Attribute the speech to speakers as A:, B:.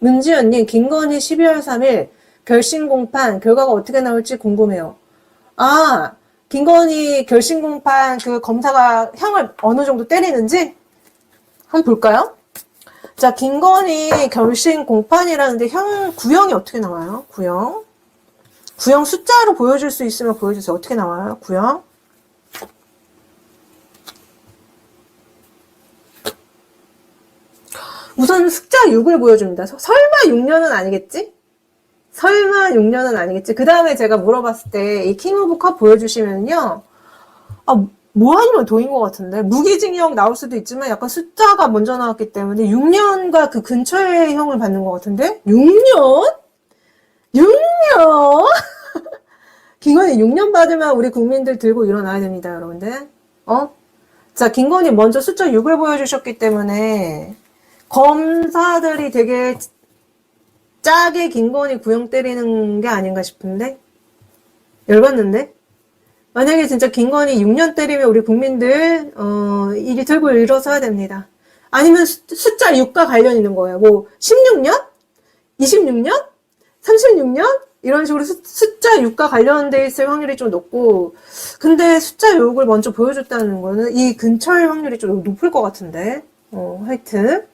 A: 문지연님, 김건희 12월 3일 결심 공판 결과가 어떻게 나올지 궁금해요. 아, 김건희 결심 공판 그 검사가 형을 어느 정도 때리는지 한번 볼까요? 자, 김건희 결심 공판이라는데 형 구형이 어떻게 나와요? 구형. 구형 숫자로 보여줄 수 있으면 보여주세요. 어떻게 나와요? 구형. 우선 숫자 6을 보여줍니다. 서- 설마 6년은 아니겠지? 설마 6년은 아니겠지? 그 다음에 제가 물어봤을 때 이 킹 오브 컵 보여주시면요. 아, 뭐 아니면 도인 것 같은데. 무기징역 나올 수도 있지만 약간 숫자가 먼저 나왔기 때문에 6년과 그 근처의 형을 받는 것 같은데? 6년? 6년? 김건희 6년 받으면 우리 국민들 들고 일어나야 됩니다, 여러분들. 어? 자, 김건희 먼저 숫자 6을 보여주셨기 때문에 검사들이 되게 짜게 김건희 구형 때리는 게 아닌가 싶은데? 열받는데? 만약에 진짜 김건희 6년 때리면 우리 국민들, 어, 일이 들고 일어서야 됩니다. 아니면 수- 숫자 6과 관련 있는 거예요. 뭐, 16년? 26년? 36년? 이런 식으로 수- 숫자 6과 관련돼 있을 확률이 좀 높고, 근데 숫자 6을 먼저 보여줬다는 거는 이 근처의 확률이 좀 높을 것 같은데, 어, 하여튼.